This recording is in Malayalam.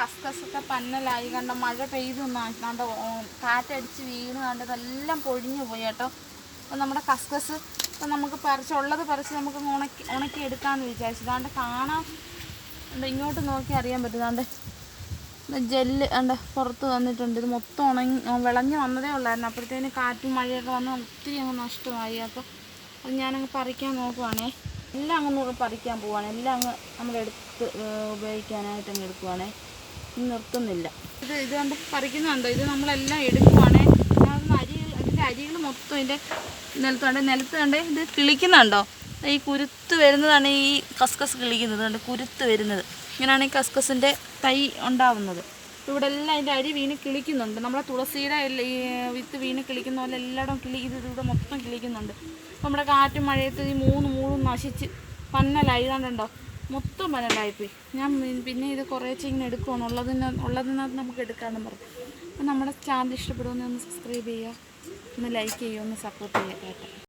കസ്കസൊക്കെ പന്നലായി കണ്ട മഴ പെയ്തു കണ്ട? കാറ്റടിച്ച് വീണ് കണ്ട് ഇതെല്ലാം പൊഴിഞ്ഞു പോയി കേട്ടോ. അപ്പം നമ്മുടെ കസ്കസ് ഇപ്പം നമുക്ക് പറിച്ച് ഉള്ളത് പറിച്ച് നമുക്ക് ഉണക്കി ഉണക്കി എടുക്കാമെന്ന് വിചാരിച്ചു. കാണാൻ ഉണ്ട് ഇങ്ങോട്ട് നോക്കി അറിയാൻ പറ്റും. ദാണ്ട് ജെല്ല് ഉണ്ട് പുറത്ത് വന്നിട്ടുണ്ട്. ഇത് മൊത്തം ഉണങ്ങി വിളഞ്ഞ് വന്നതേ ഉള്ളായിരുന്നു. അപ്പോഴത്തേന് കാറ്റും മഴയൊക്കെ വന്ന് ഒത്തിരി അങ്ങ് നഷ്ടമായി. അപ്പോൾ അത് ഞാനങ്ങ് പറിക്കാൻ നോക്കുവാണേ. എല്ലാം അങ്ങ് പറിക്കാൻ പോവാണ്. എല്ലാം അങ്ങ് നമ്മളെടുത്ത് ഉപയോഗിക്കാനായിട്ട് അങ്ങ് എടുക്കുവാണേ. നിർത്തുന്നില്ല. ഇത് ഇത് കണ്ട്? പറിക്കുന്നുണ്ടോ ഇത് നമ്മളെല്ലാം എടുക്കുവാണേ. അരി അരികൾ ഇതിന്റെ അരികൾ മൊത്തം ഇതിന്റെ നിലത്തുണ്ട്. നിലത്ത് കണ്ട് ഇത് കിളിക്കുന്നുണ്ടോ? ഈ കുരുത്ത് വരുന്നതാണ് ഈ കസ്കസ് കിളിക്കുന്നത് കണ്ട് കുരുത്ത് വരുന്നത്. ഇങ്ങനെയാണ് ഈ കസ്കസിന്റെ തൈ ഉണ്ടാവുന്നത്. ഇവിടെ എല്ലാം അതിന്റെ അരി വീണ് കിളിക്കുന്നുണ്ട്. നമ്മളെ തുളസിയുടെ വിത്ത് വീണ് കിളിക്കുന്ന പോലെ എല്ലായിടവും കിളി ഇത് ഇവിടെ മൊത്തം കിളിക്കുന്നുണ്ട്. നമ്മുടെ കാറ്റും മഴയത്ത് ഈ മൂന്ന് മൂന്നും നശിച്ച് പന്നലായി കണ്ടുണ്ടോ മൊത്തം മരണ്ടായിപ്പോയി ഞാൻ പിന്നെ ഇത് കുറേശ്ശെ ഇങ്ങനെ എടുക്കുവാണ്. ഉള്ളതിന് ഉള്ളതിനകത്ത് നമുക്ക് എടുക്കാമെന്ന് പറഞ്ഞു. അപ്പോൾ നമ്മുടെ ചാനൽ ഇഷ്ടപ്പെടുമെന്ന് ഒന്ന് സബ്സ്ക്രൈബ് ചെയ്യുക. ഒന്ന് ലൈക്ക് ചെയ്യുക. ഒന്ന് സപ്പോർട്ട് ചെയ്യുക കേട്ടോ.